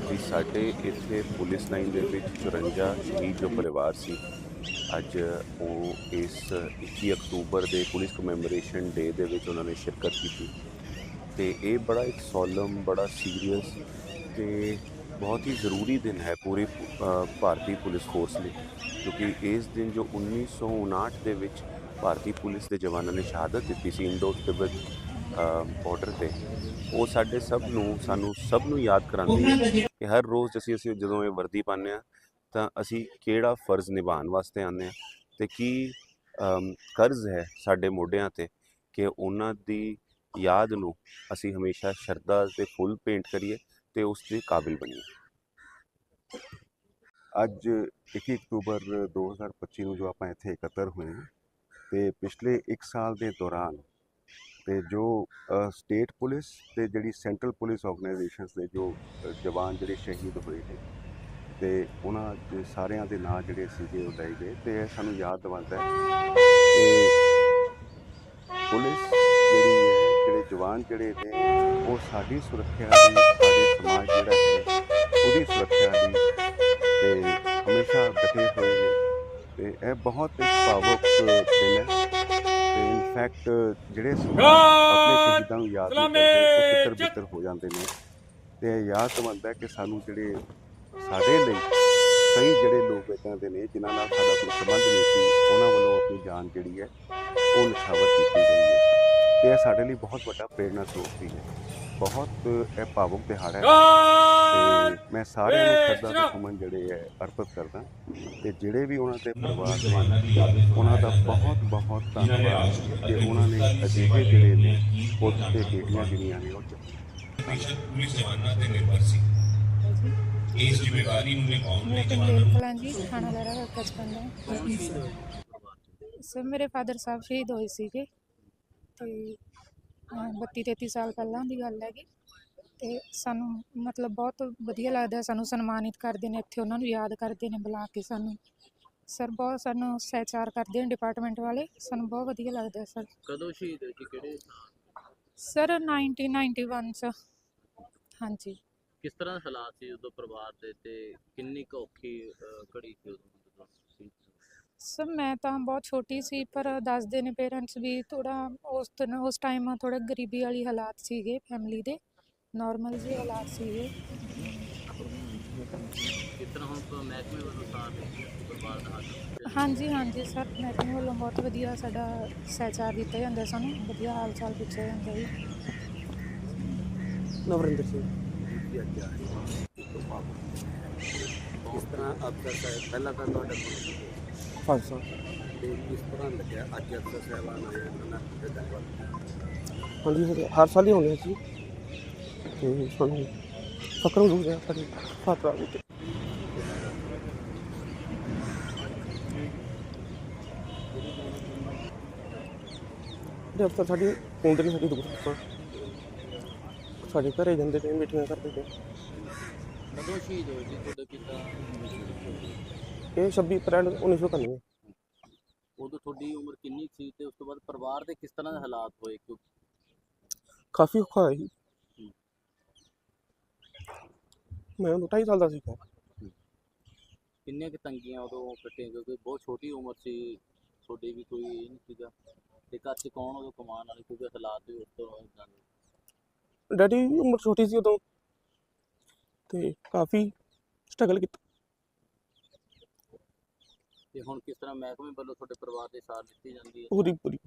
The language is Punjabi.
ਜੀ, ਸਾਡੇ ਇੱਥੇ ਪੁਲਿਸ ਲਾਈਨ ਦੇ ਵਿੱਚ 54 ਸ਼ਹੀਦ ਜੋ ਪਰਿਵਾਰ ਸੀ, ਅੱਜ ਉਹ ਇਸ 21 ਅਕਤੂਬਰ ਦੇ ਪੁਲਿਸ ਕਮੈਮੋਰੇਸ਼ਨ ਡੇ ਦੇ ਵਿੱਚ ਉਹਨਾਂ ਨੇ ਸ਼ਿਰਕਤ ਕੀਤੀ। ਤੇ ਇਹ ਬੜਾ ਇੱਕ ਸੋਲਮ ਬੜਾ ਸੀਰੀਅਸ ਤੇ ਬਹੁਤ ਹੀ ਜ਼ਰੂਰੀ ਦਿਨ ਹੈ ਪੂਰੀ ਭਾਰਤੀ ਪੁਲਿਸ ਫੋਰਸ ਲਈ। ਕਿਉਂਕਿ ਇਸ ਦਿਨ ਜੋ 1959 ਦੇ ਵਿੱਚ ਭਾਰਤੀ ਪੁਲਿਸ ਦੇ ਜਵਾਨਾਂ ਨੇ ਸ਼ਹਾਦਤ ਦਿੱਤੀ ਸੀ ਇੰਡੋ ਤਿੱਬਤ ਬਾਰਡਰ ਤੇ, ਉਹ ਸਾਡੇ ਸਭ ਨੂੰ, ਸਾਨੂੰ ਸਭ ਨੂੰ ਯਾਦ ਕਰਾਉਂਦੀ ਹੈ ਕਿ ਹਰ ਰੋਜ਼ ਅਸੀਂ ਅਸੀਂ ਜਦੋਂ ਇਹ ਵਰਦੀ ਪਾਉਂਦੇ ਹਾਂ, ਤਾਂ ਅਸੀਂ ਕਿਹੜਾ ਫਰਜ਼ ਨਿਭਾਉਣ ਵਾਸਤੇ ਆਉਂਦੇ ਹਾਂ ਤੇ ਕੀ ਕਰਜ਼ ਹੈ ਸਾਡੇ ਮੋਢਿਆਂ ਤੇ ਕਿ ਉਹਨਾਂ ਦੀ ਯਾਦ ਨੂੰ ਅਸੀਂ ਹਮੇਸ਼ਾ ਸ਼ਰਧਾ ਤੇ ਫੁੱਲ ਪੇਂਟ ਕਰੀਏ ਤੇ ਉਸ ਦੇ ਕਾਬਿਲ ਬਣੀਏ। ਅੱਜ 21 ਅਕਤੂਬਰ 2025 ਨੂੰ ਜੋ ਆਪਾਂ ਇੱਥੇ ਇਕੱਤਰ ਹੋਏ ਹਾਂ ਤੇ ਪਿਛਲੇ 1 ਸਾਲ ਦੇ ਦੌਰਾਨ ਤੇ ਜੋ ਸਟੇਟ ਪੁਲਿਸ ਤੇ ਜਿਹੜੀ ਸੈਂਟਰਲ ਪੁਲਿਸ ਆਰਗੇਨਾਈਜੇਸ਼ਨਸ ਦੇ ਜੋ ਜਵਾਨ ਜਿਹੜੇ ਸ਼ਹੀਦ ਹੋਏ ਨੇ ਤੇ ਉਹਨਾਂ ਦੇ ਸਾਰਿਆਂ ਦੇ ਨਾਂ ਜਿਹੜੇ ਸੀਗੇ ਉਹ ਲਏ ਗਏ ਤੇ ਇਹ ਸਾਨੂੰ ਯਾਦ ਦਿਵਾਉਂਦਾ ਹੈ ਕਿ ਪੁਲਿਸ ਜਿਹੜੀ ਹੈ, ਜਿਹੜੇ ਜਵਾਨ ਜਿਹੜੇ ਨੇ, ਉਹ ਸਾਡੀ ਸੁਰੱਖਿਆ ਲਈ ਸਾਡੇ ਸਮਾਜ ਜਿਹੜਾ ਹੈ, ਉਹਦੀ ਸੁਰੱਖਿਆ ਲਈ ਤੇ ਹਮੇਸ਼ਾ ਡਟੇ ਹੋਏ ਨੇ ਤੇ ਇਹ ਬਹੁਤ ਇੱਕ ਭਾਵੁਕ ਦਿਨ ਹੈ। ਜਿਹੜੇ ਸਮਾਜ ਆਪਣੇ ਸ਼ਹੀਦਾਂ ਨੂੰ ਯਾਦ ਕਰਦੇ ਉਹ ਬਿੱਤਰ ਬਿੱਤਰ ਹੋ ਜਾਂਦੇ ਨੇ। ਤੇ ਯਾਦ ਹੈ ਕਿ ਸਾਨੂੰ ਜਿਹੜੇ ਸਾਡੇ ਲਈ ਕਈ ਜਿਹੜੇ ਲੋਕ ਇੱਦਾਂ ਦੇ ਨੇ ਜਿਨ੍ਹਾਂ ਨਾਲ ਸਾਡਾ ਕੋਈ ਸੰਬੰਧ ਨਹੀਂ ਸੀ ਉਹਨਾਂ ਵੱਲੋਂ ਆਪਣੀ ਜਾਨ ਜਿਹੜੀ ਹੈ ਉਹ ਨਿਛਾਵਰ ਕੀਤੀ ਗਈ ਹੈ। ਤੇ ਇਹ ਸਾਡੇ ਲਈ ਬਹੁਤ ਵੱਡਾ ਪ੍ਰੇਰਨਾ ਸਰੋਤ ਵੀ ਹੈ। ਬਹੁਤ ਇਹ ਭਾਵੁਕ ਦਿਹਾੜਾ ਹੈ। ਤੇ ਮੈਂ ਸਾਰਿਆਂ ਨੂੰ ਸ਼ਰਧਾ ਤੇ ਸੁਮਨ ਜਿਹੜੇ ਹੈ ਅਰਪਿਤ ਕਰਦਾ। ਤੇ ਜਿਹੜੇ ਵੀ ਉਹਨਾਂ ਦੇ ਪਰਿਵਾਰ ਨੇ ਉਹਨਾਂ ਦਾ ਬਹੁਤ ਬਹੁਤ ਧੰਨਵਾਦ। ਕਿ ਉਹਨਾਂ ਨੇ ਅਜਿਹੇ ਜਿਹੜੇ ਨੇ ਪੁੱਤ ਤੇ ਬੇਟੀਆਂ ਜਿਹੜੀਆਂ ਨੇ ਉਹ ਪੁਲਿਸ ਜਵਾਨਾਂ ਤੇ ਨਿਰਭਰ ਸੀ। ਇਸ ਜ਼ਿੰਮੇਵਾਰੀ ਨੂੰ ਨਿਭਾਉਣ ਲਈ ਜਵਾਨਾਂ ਨੂੰ ਜੀ ਥਾਣਾ ਲਹਿਰਾ ਦਾ। ਸਰ ਮੇਰੇ ਫਾਦਰ ਸਾਹਿਬ ਸ਼ਹੀਦ ਹੋਏ ਸੀਗੇ। ਤੇ 32 33 ਸਾਲ ਪਹਿਲਾਂ ਦੀ ਗੱਲ ਹੈਗੀ। ਤੇ ਸਾਨੂੰ ਮਤਲਬ ਬਹੁਤ ਵਧੀਆ ਲੱਗਦਾ ਸਾਨੂੰ ਸਨਮਾਨਿਤ ਕਰਦੇ ਨੇ ਇੱਥੇ ਉਹਨਾਂ ਨੂੰ ਯਾਦ ਕਰਦੇ ਨੇ ਬੁਲਾ ਕੇ ਸਾਨੂੰ। ਸਰ ਬਹੁਤ ਸਾਨੂੰ ਸਹਿਚਾਰ ਕਰਦੇ ਨੇ ਡਿਪਾਰਟਮੈਂਟ ਵਾਲੇ ਸਾਨੂੰ ਬਹੁਤ ਵਧੀਆ ਲੱਗਦਾ ਸਰ। ਕਦੋਂ ਸ਼ਹੀਦ ਹੋਏ ਕਿਹੜੇ ਸਰ 1991 ਚ। ਹਾਂਜੀ। ਕਿਸ ਤਰ੍ਹਾਂ ਦੇ ਹਾਲਾਤ ਸੀ ਉਦੋਂ ਪਰਿਵਾਰ ਦੇ ਤੇ ਕਿੰਨੀ ਕੁ ਔਖੀ ਘੜੀ ਸੀ ਉਦੋਂ ਜਦੋਂ ਸੀ ਸਰ ਮੈਂ ਤਾਂ ਬਹੁਤ ਛੋਟੀ ਸੀ ਪਰ ਦੱਸਦੇ ਨੇ ਪੇਰੈਂਟਸ ਵੀ ਥੋੜਾ ਉਸ ਦਿਨ ਉਸ ਟਾਈਮ ਥੋੜਾ ਗਰੀਬੀ ਵਾਲੀ ਹਾਲਾਤ ਸੀਗੇ ਫੈਮਿਲੀ ਦੇ ਨਾਰਮਲ ਜਿਹੇ ਹਾਲਾਤ ਸੀਗੇ। ਕਿਸ ਤਰ੍ਹਾਂ ਹੁਣ ਪ- ਮਹਿਕਮੇ ਵੱਲੋਂ ਸਾਥ ਦਿੱਤਾ ਪਰਿਵਾਰ ਦਾ ਹੱਥ ਹਾਂਜੀ ਹਾਂਜੀ ਸਰ ਮਹਿਕਮੇ ਵੱਲੋਂ ਬਹੁਤ ਵਧੀਆ ਸਾਡਾ ਸਹਿਚਾਰ ਦਿੱਤਾ ਜਾਂਦਾ ਸਾਨੂੰ ਵਧੀਆ ਹਾਲ ਚਾਲ ਪੁੱਛਿਆ ਜਾਂਦਾ ਜੀ। ਨਵਰਿੰਦਰ ਸਿੰਘ। ਕਿਸ ਤਰ੍ਹਾਂ ਸਾਹਿਬ ਪਹਿਲਾਂ ਤਾਂ ਤੁਹਾਡਾ ਪੰਜ ਸਾਲ ਤੇ ਕਿਸ ਤਰ੍ਹਾਂ ਲੱਗਿਆ? ਅੱਜ ਅਫਸਰ ਸਾਹਿਬਾਨ ਆਏ ਉਹਨਾਂ ਨਾਲ ਕਿਤੇ ਗੱਲਬਾਤ ਹਾਂਜੀ ਸਰ ਹਰ ਸਾਲ ਹੀ ਆਉਂਦੇ ਸੀ ਤੇ ਸਾਨੂੰ ਫਕਰ ਹੋ ਗਿਆ ਸਾਡੇ ਫਾਤਰਾ ਵਿੱਚ। ਦੇ ਅਫਸਰ ਸਾਡੀ ਆਉਂਦੇ ਨਹੀਂ ਸਾਡੀ ਦੂਰ ਤੋਂ ਸਾਡੇ ਘਰੇ ਜਾਂਦੇ ਨੇ ਮੀਟਿੰਗਾਂ ਕਰਦੇ ਨੇ ਕਦੋਂ ਸ਼ਹੀਦ ਹੋਏ ਤੁਹਾਡੇ ਪਿਤਾ? ਇਹ 26 ਅਪ੍ਰੈਲ 1991 ਉਦੋਂ ਤੁਹਾਡੀ ਉਮਰ ਕਿੰਨੀ ਕੁ ਸੀ ਤੇ ਉਸ ਤੋਂ ਬਾਅਦ ਪਰਿਵਾਰ ਦੇ ਕਿਸ ਤਰ੍ਹਾਂ ਦੇ ਹਾਲਾਤ ਹੋਏ? ਕਿਉਂ? ਕਾਫੀ ਔਖਾ ਹੋਇਆ ਸੀ ਮੈਂ ਉਦੋਂ ਢਾਈ ਸਾਲ ਦਾ ਸੀ ਕਿੰਨੀਆਂ ਕੁ ਤੰਗੀਆਂ ਉਦੋਂ ਕੱਟੀਆਂ? ਕਿਉਂਕਿ ਬਹੁਤ ਛੋਟੀ ਉਮਰ ਸੀ ਤੁਹਾਡੀ ਵੀ ਕੋਈ ਇਹ ਨਹੀਂ ਸੀਗਾ। ਤੇ ਘਰ 'ਚ ਕੌਣ ਉਦੋਂ ਕਮਾਉਣ ਵਾਲੇ? ਕਿਉਂਕਿ ਹਾਲਾਤ ਵੀ ਉਸ ਤੋਂ ਇਦਾਂ ਦੇ ਡੈਡੀ ਉਮਰ ਛੋਟੀ ਸੀ ਉਦੋਂ। ਤੇ ਕਾਫੀ ਸਟਰਗਲ ਕੀਤਾ। ਤੇ ਹੁਣ ਕਿਸ ਤਰ੍ਹਾਂ ਮਹਿਕਮੇ ਵੱਲੋਂ ਤੁਹਾਡੇ ਪਰਿਵਾਰ ਦੇ ਸਾਥ ਦਿੱਤੀ ਜਾਂਦੀ ਹੈ? ਪੂਰੀ ਪੂਰੀ।